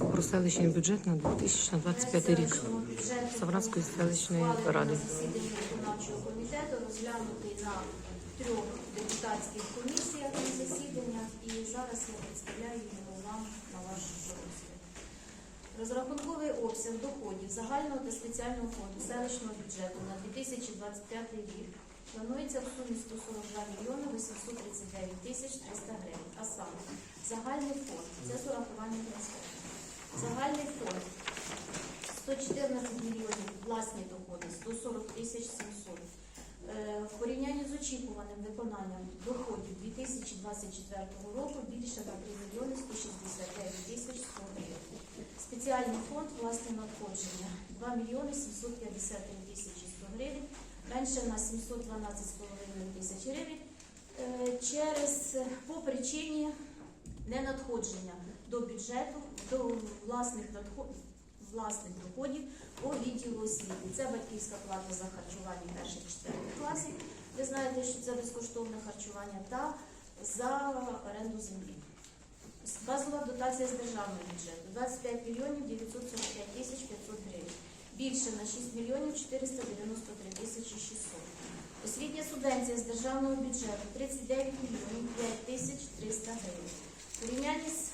про селищний бюджет на 2025 рік Савранської селищної ради. виконавчого комітету розглянутий на трьох депутатських комісіях на засіданнях і зараз я представляю його вам на ваш розгляд. Розрахунковий обсяг доходів загального та спеціального фонду селищного бюджету на 2025 рік планується в сумі 142 мільйони 839 тисяч 300 гривень. А саме загальний фонд це з урахуванням трансфертів. Загальний фонд. 114 мільйонів. Власні доходи, 140 тисяч 700. Е, В порівнянні з очікуваним виконанням доходів 2024 року більше на 3 мільйони 169 тисяч 100 гривень. Спеціальний фонд власне надходження 2 мільйони 753 тисячі 100 гривень, менше на 712,5 тисяч гривень. Е, через по причині ненадходження до бюджету, до власних надходів власних доходів по відділу освіти. Це батьківська плата за харчування перших четвертих класів. Ви знаєте, що це безкоштовне харчування та за оренду землі. Базова дотація з державного бюджету 25 мільйонів 945 тисяч 500 гривень. Більше на 6 мільйонів 493 тисячі 600. Освітня субвенція з державного бюджету 39 мільйонів 5 тисяч 300 гривень. В порівнянні з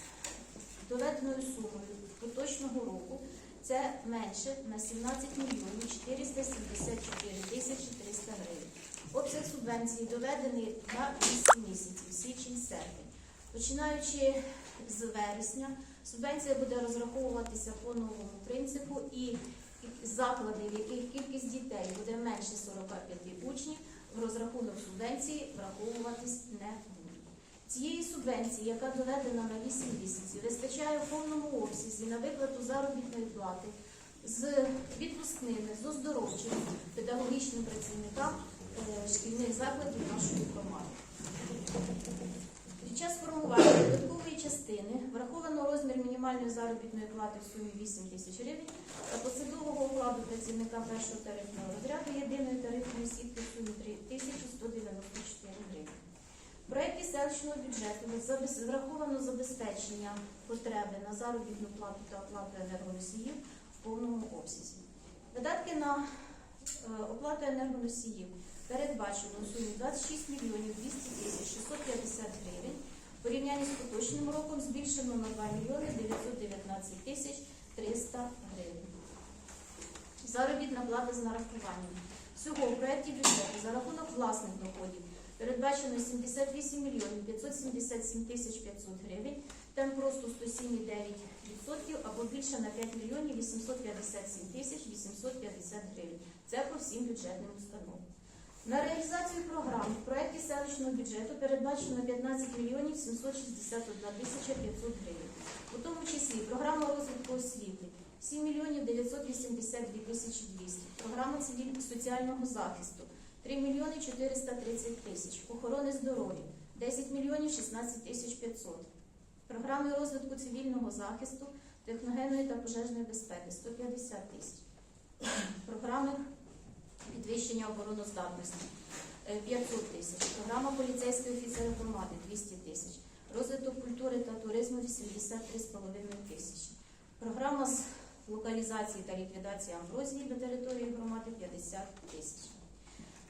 доведеною сумою поточного року це менше на 17 мільйонів 474 тисячі 300 гривень. Обсяг субвенції доведений на 8 місяців, січень-серпень. Починаючи з вересня, субвенція буде розраховуватися по новому принципу і заклади, в яких кількість дітей буде менше 45 учнів, в розрахунок субвенції враховуватись не будуть. Цієї субвенції, яка доведена на 8 місяців, вистачає в повному обсязі на виплату заробітної плати з відпускними, з оздоровчими педагогічним працівникам е, шкільних закладів нашої громади. Під час формування додаткової частини враховано розмір мінімальної заробітної плати в сумі 8 тисяч гривень та посадового окладу працівника першого тарифного розряду єдиної тарифної сітки в сумі 3 тисячі 194 гривень. В проєкті селищного бюджету враховано забезпечення потреби на заробітну плату та оплату енергоносіїв в повному обсязі. Видатки на е, оплату енергоносіїв передбачено у сумі 26 мільйонів 200 тисяч 650 гривень. В з поточним роком збільшено на 2 мільйони 919 тисяч 300 гривень. Заробітна плата з нарахуванням. Всього у проєкті бюджету за рахунок власних доходів передбачено 78 мільйонів 577 тисяч 500 гривень, темп росту 107,9% або більше на 5 мільйонів 857 тисяч 850 гривень. Це по всім бюджетним установам. На реалізацію програм в проєкті селищного бюджету передбачено 15 мільйонів 761 тисяча 500 гривень. У тому числі програма розвитку освіти 7 мільйонів 982 тисячі 200, програма соціального захисту 3 мільйони 430 тисяч, охорони здоров'я 10 мільйонів 16 тисяч 500, програми розвитку цивільного захисту, техногенної та пожежної безпеки 150 тисяч, програми підвищення обороноздатності е, 500 тисяч, програма поліцейський офіцер громади 200 тисяч, розвиток культури та туризму 83,5 тисячі, програма з локалізації та ліквідації амброзії на території громади 50 тисяч.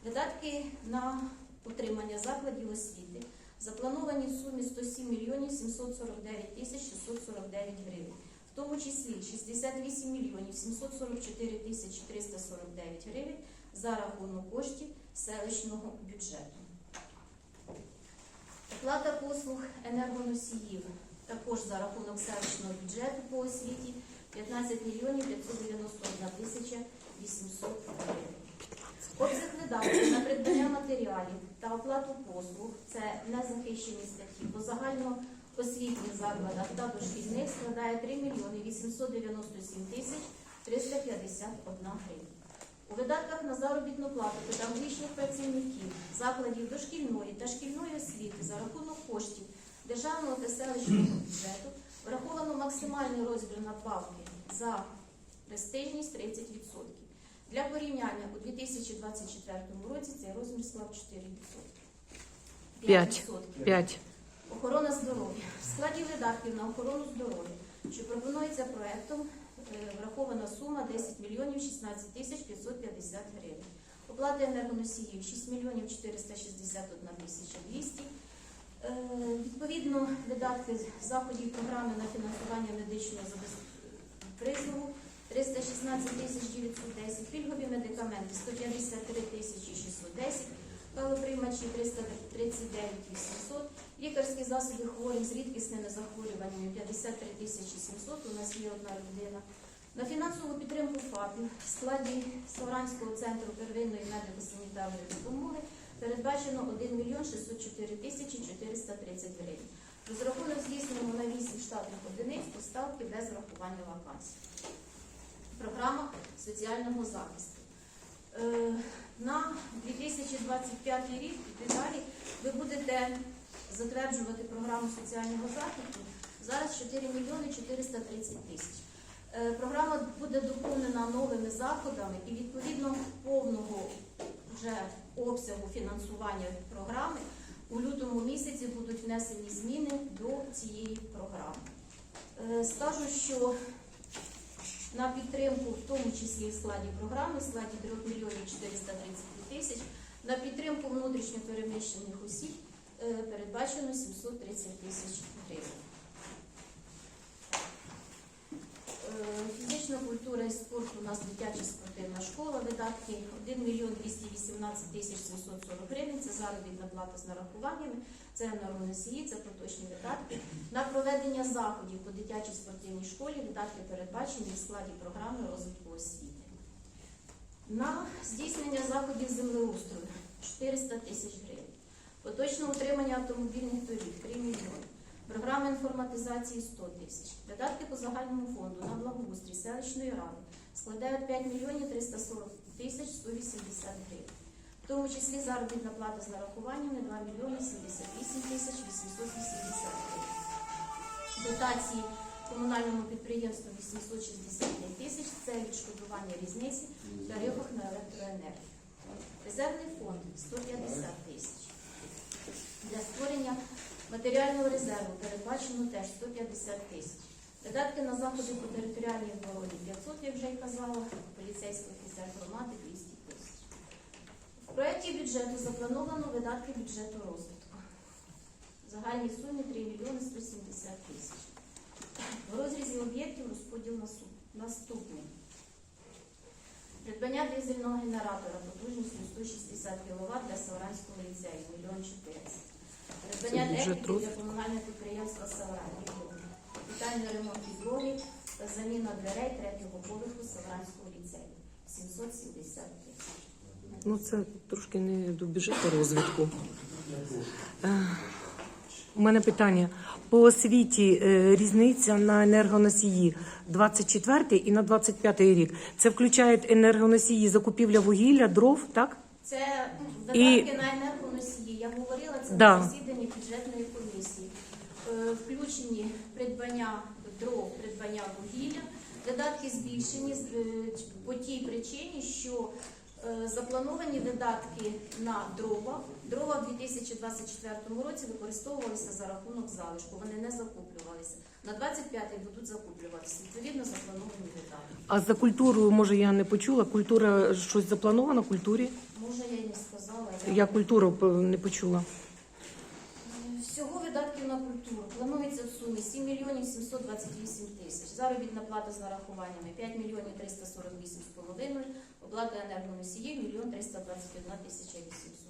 Видатки на утримання закладів освіти заплановані в сумі 107 мільйонів 749 тисяч 649 гривень, в тому числі 68 мільйонів 744 тисячі 349 гривень за рахунок коштів селищного бюджету. Оплата послуг енергоносіїв також за рахунок селищного бюджету по освіті 15 мільйонів 591 тисяча 800 гривень. Обсяг видатків на придбання матеріалів та оплату послуг це незахищені статті по загальноосвітніх закладах та дошкільних складає 3 мільйони 897 тисяч 351 гривень. У видатках на заробітну плату педагогічних працівників закладів дошкільної та шкільної освіти за рахунок коштів державного та селищного бюджету враховано максимальний розмір надбавки за престижність 30%. Для порівняння у 2024 році цей розмір склав 4%. 5%. 5. Охорона здоров'я. В складі видатків на охорону здоров'я, що пропонується проектом е, врахована сума 10 мільйонів 16 тисяч 550 гривень. Оплата енергоносіїв 6 мільйонів 461 тисяча 200. Е, Відповідно, видатки заходів програми на фінансування медичного призову 316 тисяч 910, пільгові медикаменти 153 тисячі 610, калоприймачі 339 800, лікарські засоби хворим з рідкісними захворюваннями 53 тисячі 700, у нас є одна людина. На фінансову підтримку ФАПів в складі Савранського центру первинної медико-санітарної допомоги передбачено 1 мільйон 604 тисячі 430 гривень. Розрахунок здійснюємо на 8 штатних одиниць поставки без врахування вакансій. Програма соціального захисту. Е, На 2025 рік і далі ви будете затверджувати програму соціального захисту. Зараз 4 мільйони 430 тисяч. Е, Програма буде доповнена новими заходами і відповідно повного вже обсягу фінансування програми у лютому місяці будуть внесені зміни до цієї програми. Е, Скажу, що на підтримку, в тому числі в складі програми, в складі 3 мільйонів 430 тисяч, на підтримку внутрішньо переміщених осіб е, передбачено 730 тисяч гривень. Е, Фізична культура і спорт у нас дитяча спортивна школа, видатки 1 мільйон 218 тисяч 740 гривень, це заробітна плата з нарахуваннями, це енергоносії, це поточні видатки. На проведення заходів по дитячій спортивній школі видатки передбачені в складі програми розвитку освіти. На здійснення заходів землеустрою 400 тисяч гривень. Поточне утримання автомобільних доріг 3 мільйони. Програма інформатизації 100 тисяч. Видатки по загальному фонду на благоустрій селищної ради складають 5 мільйонів 340 тисяч 180 гривень. В тому числі заробітна плата з нарахуваннями 2 мільйони 78 тисяч 880 гривень. Дотації комунальному підприємству 865 тисяч це відшкодування різниці в тарифах на електроенергію. Резервний фонд 150 тисяч. Для створення матеріального резерву передбачено теж 150 тисяч. Видатки на заходи по територіальній обороні 500, як вже й казала, поліцейський офіцер громади 200 тисяч. В проєкті бюджету заплановано видатки бюджету розвитку. В загальній сумі 3 мільйони 170 тисяч. В розрізі об'єктів розподіл наступний. Придбання дизельного генератора потужністю 160 кВт для Савранського ліцею 1 мільйон 400. Придбання техніки для комунального підприємства Саврань. Капітальний ремонт підлоги та заміна дверей третього поверху Савранського ліцею 770 тисяч. Ну це трошки не до бюджету розвитку. Е, У мене питання. По освіті е, різниця на енергоносії 24 і на 25 рік. Це включає енергоносії закупівля вугілля, дров, так? Це І- на енергоносії. Я говорила це Да. на засіданні бюджетної комісії. Е, Включені придбання дров, придбання вугілля. Видатки збільшені з- е, по тій причині, що е, заплановані видатки на дрова. Дрова в 2024 році використовувалися за рахунок залишку. Вони не закуплювалися. На 25-й будуть закуплюватися. Відповідно, заплановані видатки. А за культуру, може, я не почула. Культура щось заплановано культурі? Може, я й не сказала. Я культуру не почула. Сумі 7 мільйонів 728 тисяч. Заробітна плата з нарахуваннями 5 мільйонів 348 з половиною. Оплата енергоносії 1 мільйон 321 тисяча 800.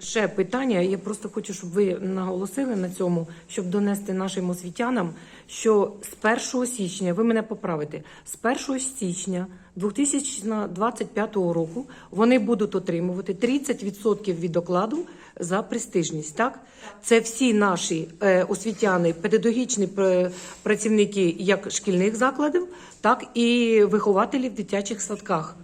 Ще питання. Я просто хочу, щоб ви наголосили на цьому, щоб донести нашим освітянам, що з 1 січня, ви мене поправите, з 1 січня 2025 року вони будуть отримувати 30% від окладу за престижність. Так, це всі наші е, освітяни, педагогічні працівники як шкільних закладів, так і вихователі в дитячих садках.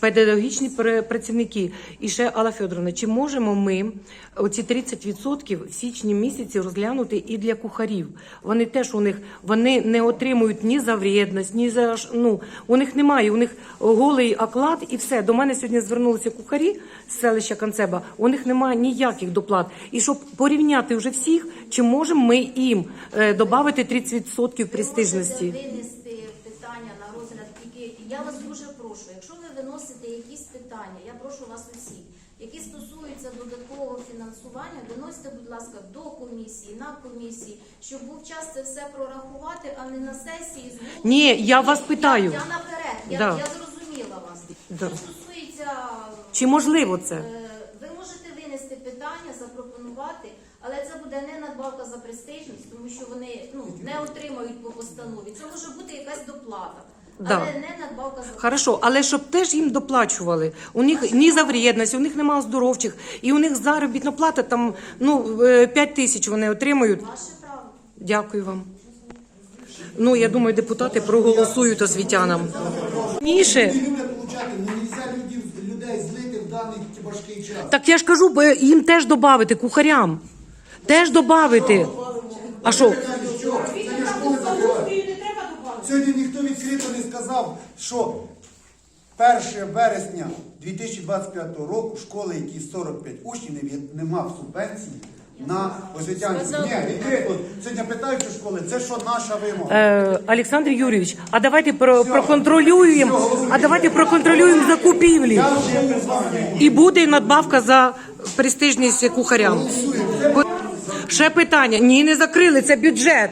Педагогічні працівники. І ще Алла Федоровна, чи можемо ми оці 30% в січні місяці розглянути і для кухарів? Вони теж у них вони не отримують ні за вредність, ні за ну у них немає. У них голий оклад і все. До мене сьогодні звернулися кухарі з селища Канцеба. У них немає ніяких доплат. І щоб порівняти вже всіх, чи можемо ми їм е, додати 30% престижності? Ви можете винести питання на розгляд тільки. Я вас прошу, якщо ви виносите якісь питання, я прошу вас усіх, які стосуються додаткового фінансування, виносите, будь ласка, до комісії, на комісії, щоб був час це все прорахувати, а не на сесії з голову. Ні, я вас питаю. Я, я наперед, я, Да. я зрозуміла вас. Да. Що стосується Чи можливо це? Е, Ви можете винести питання, запропонувати, але це буде не надбавка за престижність, тому що вони ну, не отримають по постанові. Це може бути якась доплата, Да. але не надбавка за Хорошо, але щоб теж їм доплачували. У них ні за вредність, у них немає оздоровчих, і у них заробітна плата там ну 5 тисяч вони отримують. Ваше право. Дякую вам. Ну я думаю, депутати проголосують освітянам. Ніше. Не люблять получати, ну нельзя людей, людей злити в даний важкий час. Так я ж кажу, бо їм теж додати, кухарям. Теж додати. А що? Що? Це не школи закривають. Сьогодні ніхто відкрито не сказав, що 1 вересня 2025 року школи, які 45 учнів, не, мав субвенції на освітянську. Ні, відкрито. Сьогодні питають у школи, це що наша вимога? Е, Олександр Юрійович, а давайте про, проконтролюємо. А давайте проконтролюємо закупівлі. І буде надбавка за престижність кухарям. Ще питання. Ні, не закрили, це бюджет.